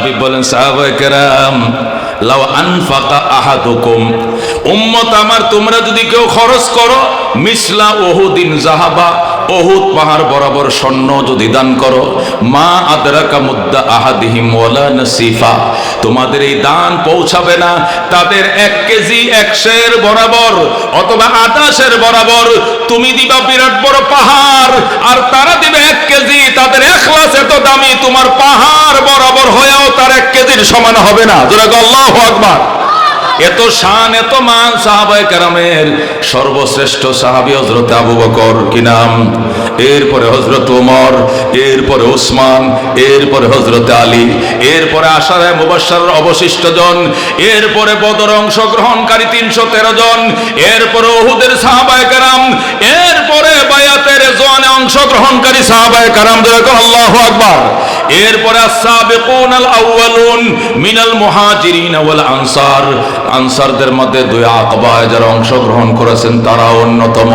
হাবিব বলেন, সাহাবায়ে কেরাম লাও আনফাকা আহাদুকুম। উম্মত আমার, তোমরা যদি কেউ খরচ করো, মিসলা ওহুদিন জাহাবা ওহুদ পাহাড় বরাবর স্বর্ণ যদি দান করো, মা আদরাকা মুদ্দা আহাদিহিম ওয়ালা নাসিফা। তোমাদের এই দান পৌঁছাবে না, তাদের এক কেজি একশের বরাবর অথবা আটাশের বরাবর তুমি দিবা বিরাট বড় পাহাড়, আর তারা দিবে এক কেজি, তাদের এখলাস এত দামি, তোমার পাহাড় বরাবর হয়েও তার এক কেজির সমান হবে না। জোরে আল্লাহ আকবার। এত শান, এত মান সাহাবায়ে কেরামের সর্বশ্রেষ্ঠ সাহাবি হযরত আবু বকর কি নাম? এরপরে হজরত ওমর, এরপরে ওসমান, এরপরে হযরত আলী, এরপরে আশারায়ে মুবাশশার অবশিষ্ট জন, এরপরে বদর অংশগ্রহণকারী তিনশো তেরো জন, এরপরে ওহুদের সাহাবায়ে কেরাম, এরপরে বায়াতের জোয়ানে অংশগ্রহণকারী সাহাবায়ে কেরাম দেখো আল্লাহু আকবার। এরপরে আস-সাবিকুন আল আউয়ালুন মিনাল মুহাজিরিন ওয়াল আনসার আনসারদের মধ্যে দুই আকবায় যারা অংশগ্রহণ করেছেন তারা অন্যতম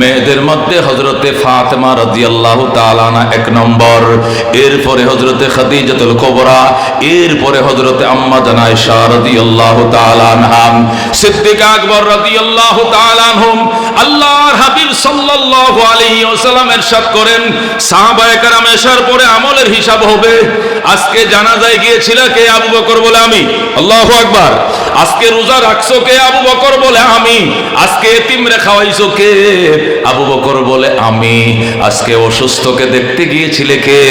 মেয়েদের মধ্যে হজরতে ফাতেমা রাদিয়াল্লাহু তাআলা আনহা এক নম্বর এরপরে হজরতে খাদিজাতুল কুবরা এরপরে হজরতে আম্মা জান আয়েশা রাদিয়াল্লাহু তাআলা আনহা সিদ্দিক আকবর রাদিয়াল্লাহু তাআলা আনহুম আল্লাহর হাবিব সাল্লাল্লাহু আলাইহি ওয়াসাল্লাম ارشاد করেন সাহাবায়ে কেরাম এসার পরে আমলের হিসাব হবে। আজকে জানাজায় গিয়েছিল কে আবু বকর বলে আমি? আল্লাহু আকবার। আজকে রোজা রাখছো কে আবু বকর বলে আমি? আজকে এতিমরে খাওয়াইছো কে আবু বকর বলে আমি? আজকে অসুস্থকে দেখতে গিয়েছিলে কে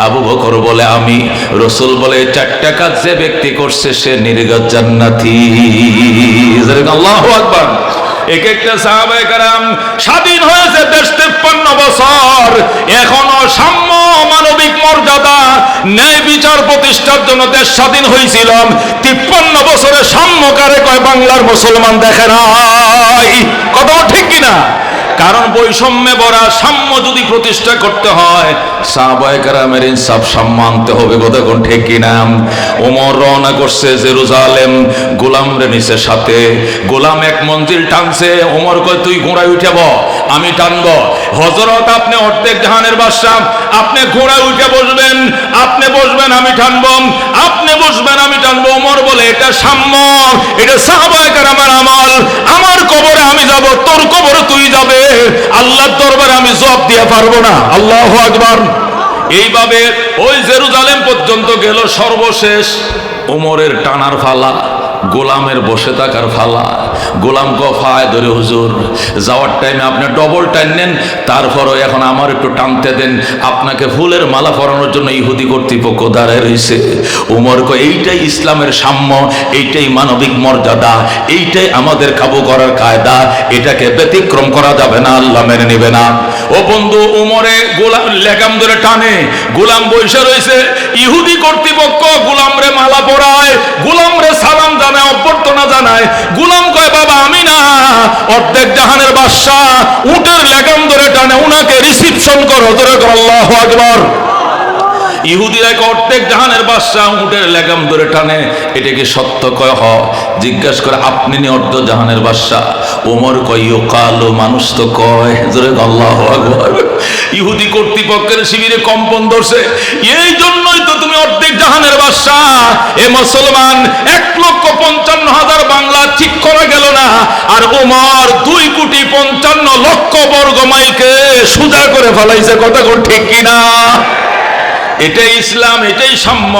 আবু বকর বলে আমি? রসুল বলে, চারটা কাজ যে ব্যক্তি করছে সে নির্গত জান্নাতি। আল্লাহু আকবার। এক একটা সাহাবায়ে কারাম স্বাধীন হয়েছে দেশ তেপ্পান্ন বছর। এখনও সাম্য মানবিক মর্যাদা, ন্যায় বিচার প্রতিষ্ঠার জন্য দেশ স্বাধীন হয়েছিল তিপ্পান্ন বছরে সাম্য কারে কয় বাংলার মুসলমান দেখে নাই? কথা ঠিক কিনা? কারণ বৈষম্যে বরা সাম্য যদি প্রতিষ্ঠা করতে হয়, সাহবায়কারামের ইনসাফ সাম্য হবে কোন ঠিক কিনা? ওমর রওনা করছে জেরুজালেম, গোলাম রে নিচে সাথে। গোলাম এক মন্দির টানছে, ওমর কয়, তুই ঘোড়ায় উঠে আমি টানব। হজরত আপনি অর্ধেক জাহানের বাদশাহ। আপনি ঘোড়ায় উঠে বসবেন। আপনি বসবেন, আমি টানব। আপনি বসবেন, আমি টানবো। ওমর বলে, এটা সাম্য। এটা সাহবায়কার আমার আমল। আমার কবরে আমি যাব, তোর কবরে তুই যাবে। আল্লাহর দরবারে আমি জবাব দিয়ে পারব না। আল্লাহ আকবার। এইভাবে ওই জেরুজালেম পর্যন্ত গেল সর্বশেষ ওমরের টানার ফালা। গোলামের বসে থাকার ফালা। গোলাম গফায় ধরে, হুজুর, যাওয়ার টাইমে আপনি ডবল টাইম নেন, তারপরও এখন আমার একটু টানতে দেন। আপনাকে ফুলের মালা পরানোর জন্য ইহুদি কর্তৃপক্ষ দাঁড়ায় রয়েছে। উমর কো এইটাই ইসলামের সাম্য, এইটাই মানবিক মর্যাদা, এইটাই আমাদের কাবু করার কায়দা, এটাকে ব্যতিক্রম করা যাবে না, আল্লাহ মেনে নেবে না। ও বন্ধু, উমরে গোলাম লেগাম ধরে টানে। গোলাম বৈশা রয়েছে, ইহুদি কর্তৃপক্ষ গোলামরে মালা পরায়, গোলামরে সালাম জানায়, অভ্যর্থনা জানায়, গোলাম কয়, বাবা, আমি না। অর্ধেক জাহানের বাদশাহ উটের লেগাম ধরে টানে, উনাকে রিসিপশন করো। ধরে আল্লাহ আকবার। ইহুদিরা এক অর্ধেক জাহানের বাদশাহ উটের লেগাম ধরে টানে। এটা কি সত্য? কয়, হ। জিজ্ঞেস করে, আপনি নি অর্ধ জাহানের বাদশাহ? ওমর কয় কালো মানুষ তো কয়। জোরে আল্লাহ আকবার। ইহুদি কর্তৃপক্ষের শিবিরে কম্পন ধরছে। এই জন্যই তো অর্ধেক জাহানের বাদশাহ। এ মুসলমান এক লক্ষ পঞ্চান্ন হাজার বাংলা ঠিক করা গেল না। আর ওমর দুই কোটি পঞ্চান্ন লক্ষ বর্গ মাইলকে সোজা করে ফেলাইছে। কথা ঠিক কিনা? এটাই ইসলাম, এটাই সাম্য।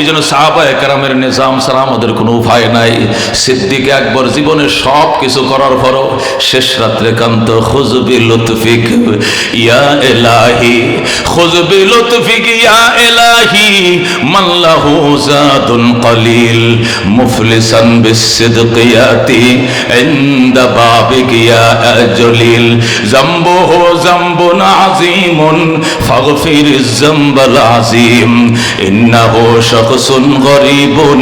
এই জন্য সাহাবা একরামের নিজাম সারা আমাদের কোনো উপায় নাই। সিদ্দিক একবার জীবনে সব কিছু করার পরও শেষ রাত্রে কান্ত খুজবি লুতফিক ইয়া এলাহি খুজবি লুতফিক ইয়া এলাহি মাল্লাহু জাদুন কলিল, মুফলিসান বিসিদক ইয়াতি, ইনদা বাবিক ইয়া জলিল হো জাম্বু আজিমুন, ফাগফির জামবালা আজিম ইন্নাহু শাখসুন গরিবুন,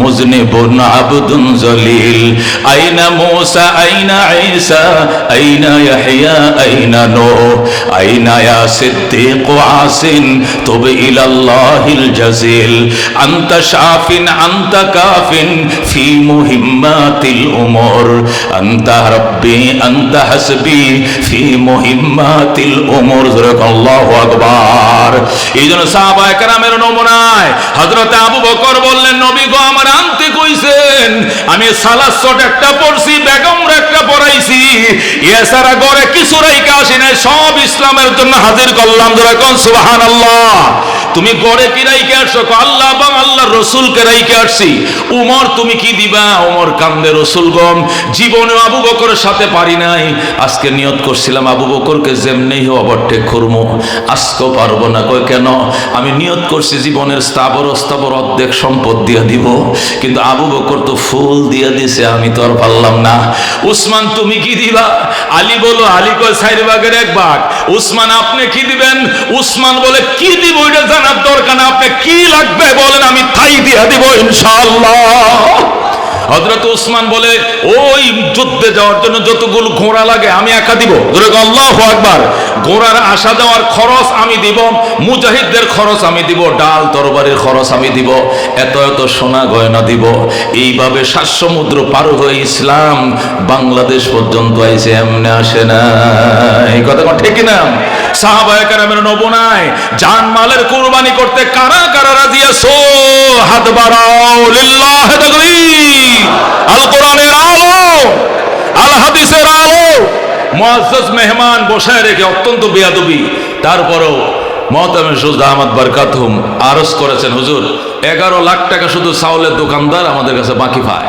মুজনিবুন আবদুন জলিল। আইনা মুসা, আইনা ঈসা, আইনা ইয়াহইয়া, আইনা নূহ। আইনা ইয়া সিদ্দিক আসিন, তুব ইলাল্লাহিল জাজিল। আনতা শাফিন, আনতা কাফিন, ফি মুহিম্মাতিল উমর। আনতা রব্বি, আনতা হাসবি, ফি মুহিম্মাতিল উমর। জরাকাল্লাহু আকবার। এই জন্য সাহাবায়ে নমুনায় হযরতে আবু বকর বললেন, নবী গো, আমার আনতে কইছেন, আমি সালাদ শট একটা পড়ছি বেগমরা একটা পড়াইছি। এছাড়া গড়ে কিছু রাইকা আসি সব ইসলামের জন্য হাজির করলাম। ধরে কোন আল্লাহ তুমি গড়ে কি রাইকে আসছো? আল্লাহ এবং আল্লাহ রসুলকে রাইকে আসছি। উমর, তুমি কি দিবা? উমর কান্দে, রসুল গম জীবনে আবু বকরের সাথে পারি নাই। আজকে নিয়ত করছিলাম আবু বকরকে যেমনি অবটেক করব। আজকেও পারব না। কই কেন? আমি নিয়ত করছি জীবনের স্থাবর স্থাবর অর্ধেক সম্পদ দিয়ে দিব। কিন্তু আবু বকর তো ফুল দিয়ে দিছে, আমি তো আর পারলাম না। উসমান, তুমি কি দিবা? আলী বলো, আলী কয় সাইড বাগের এক বাঘ। উসমান, আপনি কি দিবেন? উসমান বলে, কি দিব? এটা জানার দরকার না। আপনি কি লাগবে বলেন আমি তাই দিয়ে দিব ইনশাআল্লাহ। হজরত উসমান বলে, ওই যুদ্ধে যাওয়ার জন্য যতগুলো ঘোড়া লাগে, আমি একা দিব। আকবার! ঘোড়ার আসা যাওয়ার খরচ আমি দিব, মুজাহিদদের খরচ আমি দিব, ডাল তরবারির খরচ আমি দিব, এত এত সোনা গয়না দিব। এইভাবে সাত সমুদ্র পার হয়ে ইসলাম বাংলাদেশ পর্যন্ত আইসে এমনি আসে না। এই কথা ঠিক না সাহাবায়ে কেরামের নবনায় জান মালের কুরবানি করতে কারা কারা রাজি আছো? হাত বাড়াও, লিল্লাহ আল কোরআনের আলো, আল হাদিসের আলো। মহাজ মেহমান বসায় রেখে অত্যন্ত বেয়াদবি। তারপরেও মহতামের সুজা আহমদ বারকাতুম আরজ করেছেন, হুজুর, এগারো লাখ টাকা শুধু চাউলের দোকানদার আমাদের কাছে বাকি পায়।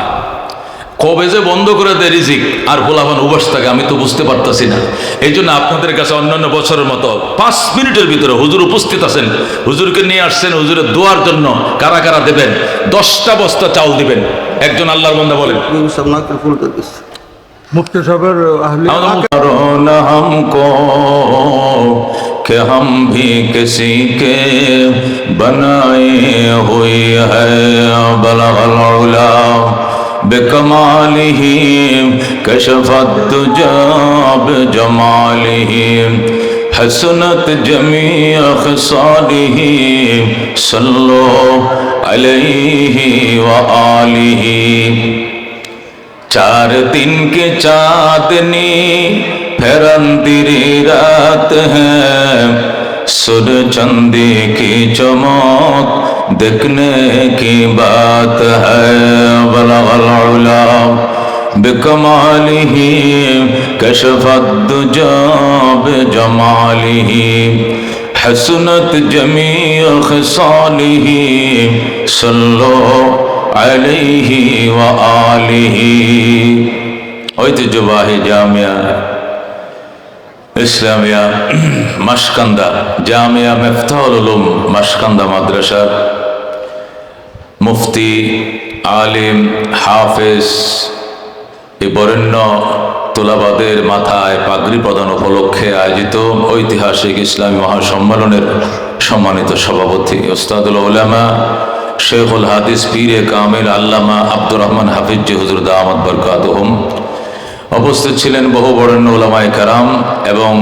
কবে যে বন্ধ করে দেয় রিজিক আর পোলাভান উবাস থাকে আমি তো বুঝতে পারতাছি না এই জন্য আপনাদের কাছে অন্যান্য বছরের মতো পাঁচ মিনিটের ভিতরে হুজুর উপস্থিত আছেন হুজুরকে নিয়ে আসছেন হুজুরের দোয়ার জন্য কারা কারা দেবেন দশটা বস্তা চাউল দিবেন একজন আল্লাহর বন্ধা বলেন सब नाक फुल कर दिस मुफ्ती साहब अहले करो न हमको कि हम भी किसी के बनाए हुए है बलगलौला بكماله كشفت جاب جماله حسنت جميع خصاله صلوا عليه وآله चार दिन के चांदनी फिर अंधेरी रात है सुर चंदे की चमक देखने की बात है بلغ العلا بكماله كشف الدجى بجماله. حسنت جميع خصاله صلوا عليه وآله. ঐতিহ্যবাহী জামিয়া ইসলামিয়া মাসকান্দা জামিয়া মেফতাহুল উলুম মাসকান্দা মাদ্রাসার মুফতি আলিম, হাফেজ এই বরেণ্য তোলাবাদের মাথায় পাগড়ি প্রদান উপলক্ষে আয়োজিত ঐতিহাসিক ইসলামী মহাসম্মেলনের সম্মানিত সভাপতি, ওস্তাদুল উলামা, শেখুল হাদিস পীরে কামিল আল্লামা আব্দুর রহমান হাফিজ হুজুর দাহমদ বরকাতহম। উপস্থিত ছিলেন বহু বরেণ্য ওলামায় কারাম এবং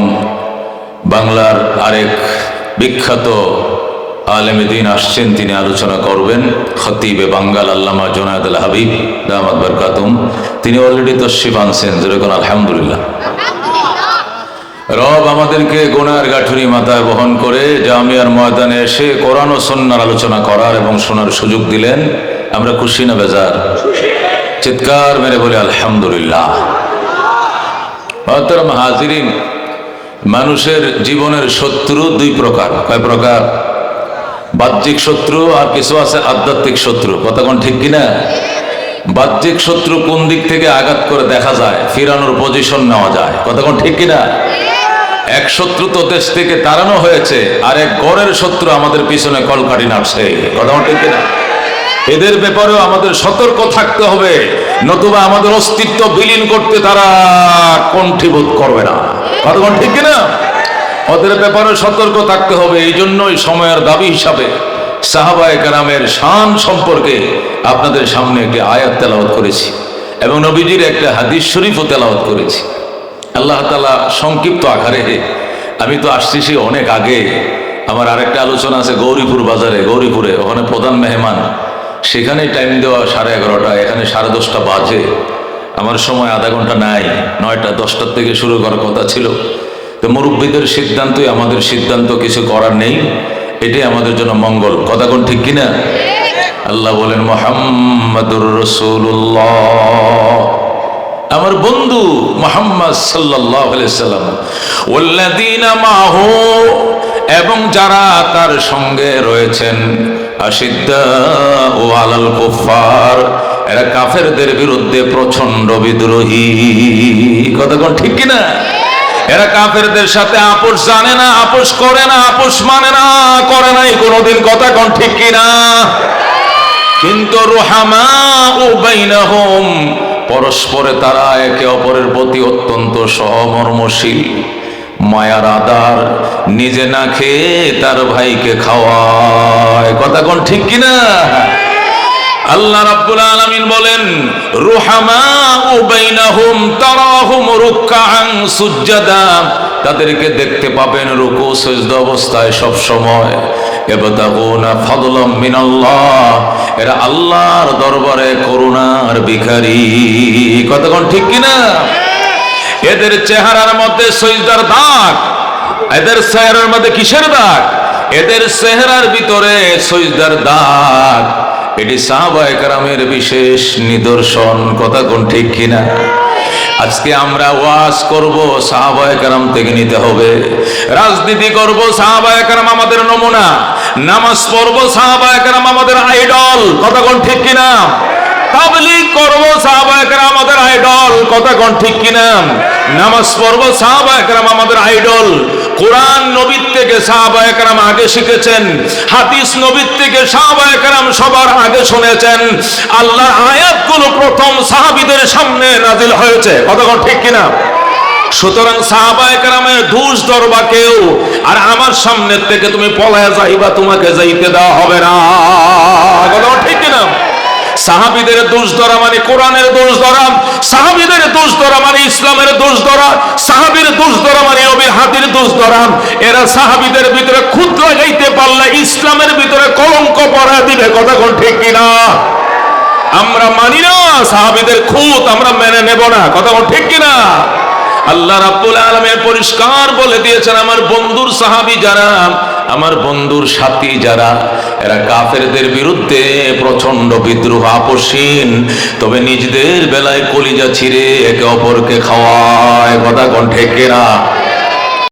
বাংলার আরেক বিখ্যাত আলেমে দিন আসছেন, তিনি আলোচনা করবেন। খতিবে বাঙ্গাল আল্লামা জোনায়দ আল হাবিব দামাদ বরকাতুম। তিনি অলরেডি তশিফ আনছেন যেরকম আলহামদুলিল্লাহ। রব আমাদেরকে গোনার গাঠুরি মাথায় বহন করে জামিয়ার ময়দানে এসে কোরআন ও সন্ন্যার আলোচনা করার এবং শোনার সুযোগ দিলেন। আমরা খুশি না বেজার? চিৎকার মেরে বলে, আলহামদুলিল্লাহ। হাজিরিন, মানুষের জীবনের শত্রু দুই প্রকার। কয় প্রকার? বাহ্যিক শত্রু আর কিছু আছে আধ্যাত্মিক শত্রু। কথা কোন ঠিক কিনা? বাহ্যিক শত্রু কোন দিক থেকে আঘাত করে দেখা যায়? ফিরানোর পজিশন নেওয়া যায়। কথা কোন ঠিক কিনা? এক শত্রু তো দেশ থেকে তাড়ানো হয়েছে, আর এক গড়ের শত্রু আমাদের পিছনে কলকাটি নাড়ছে। কথা কোন ঠিক কিনা? এদের ব্যাপারেও আমাদের সতর্ক থাকতে হবে, নতুবা আমাদের অস্তিত্ব বিলীন করতে তারা কণ্ঠীবোধ করবে না। কথা কোন ঠিক কিনা? ওদের ব্যাপারে সতর্ক থাকতে হবে, এই জন্যই সময়ের দাবি হিসাবে সাহাবায় কারামের শান সম্পর্কে আপনাদের সামনে একটি আয়াত তেলাওয়াত করেছি এবং নবীজির একটা হাদিস শরীফও তেলাওয়াত করেছি। আল্লাহ তালা সংক্ষিপ্ত আকারে আমি তো আসছি সে অনেক আগে, আমার আরেকটা আলোচনা আছে গৌরীপুর বাজারে, গৌরীপুরে, ওখানে প্রধান মেহমান, সেখানে টাইম দেওয়া সাড়ে এগারোটা, এখানে সাড়ে দশটা বাজে, আমার সময় আধা ঘণ্টা নাই, নয়টা, দশটার থেকে শুরু করার কথা ছিল। তো মুরব্বীদের সিদ্ধান্তই আমাদের সিদ্ধান্ত, কিছু করার নেই। এটাই আমাদের জন্য মঙ্গল। কথা কোন ঠিক কিনা? আল্লাহ বলেন, মোহাম্মদুর রসুল্লাহ আমার বন্ধু মোহাম্মদ সাল্লাম ওল্লাদিনা এবং যারা তার সঙ্গে রয়েছেন ও আলাল কুফার এরা কাফেরদের বিরুদ্ধে প্রচণ্ড বিদ্রোহী। কথা কোন ঠিক কিনা? এরা কাফেরদের সাথে আপোষ জানে না, আপোষ করে না, আপোষ মানে না, করে নাই, কোনোদিন কথা কোন ঠিক কিনা? কিন্তু রুহামা ও বাইনাহুম, পরস্পরে তারা একে অপরের প্রতি অত্যন্ত সহমর্মশীল। মায়ার আদার, নিজে না খেয়ে তার ভাইকে খাওয়ায়। কথা কোন ঠিক কিনা? আল্লাহ রাব্বুল আলামিন বলেন রুহামা ও বাইনাহুম তারাহুম রুকআন সুজ্জাদা। তাদেরকে দেখতে পাবেন রুকু সিজদা অবস্থায় সব সময়। ইবতাগুনা ফাদলাম মিনাল্লাহ। এরা আল্লাহর দরবারে করুণার ভিখারি। কতক্ষণ ঠিক কিনা? এদের চেহারার মধ্যে সজদার দাগ। এদের চেহারার মধ্যে কিসের দাগ? এদের চেহারার ভিতরে সজদার দাগ। এটি সাহাবায়ে কেরামের বিশেষ নিদর্শন। কথা কোন ঠিক কিনা? আজকে আমরা ওয়াজ করব কারাম থেকে নিতে হবে। রাজনীতি করব কারাম আমাদের নমুনা। নামাজ পড়ব সাহাবায়ে কেরাম আমাদের আইডল। কথা কোন ঠিক কিনা? তাবলিগ করব আয়াতগুলো প্রথম সাহাবীদের সামনে নাজিল হয়েছে। কথা ঠিক কিনা? সুতরাং সাহাবায়ে কেরামের দোষ ধরবা কেউ, আর আমার সামনের থেকে তুমি পলায় যাইবা, তোমাকে যাইতে দেওয়া হবে না। ঠিক সাহাবিদের দোষ ধরা মানে কোরআনের দোষ ধরা, সাহাবিদের দোষ ধরা মানে ইসলামের দোষ ধরা, সাহাবির দোষ ধরা মানে নবীর হাতির দোষ ধরা। এরা সাহাবিদের ভিতরে খুদ লাগাইতে পারলে ইসলামের ভিতরে কলঙ্ক পড়া দিবে, কথা কোন ঠিক কিনা? আমরা মানি না সাহাবিদের খুদ আমরা মেনে নেব না, কথা কোন ঠিক কিনা? আল্লাহ রাব্বুল আলামিন পরিষ্কার বলে দিয়েছেন, আমার বন্ধুর সাহাবী যারা, আমার বন্ধুর সাথী যারা এরা কাফেরদের বিরুদ্ধে প্রচণ্ড বিদ্রোহ, আপসীন। তবে নিজেদের বেলায় কলিজা ছিঁড়ে একে অপরকে খাওয়ায়, কথা কণ্ঠে কেরা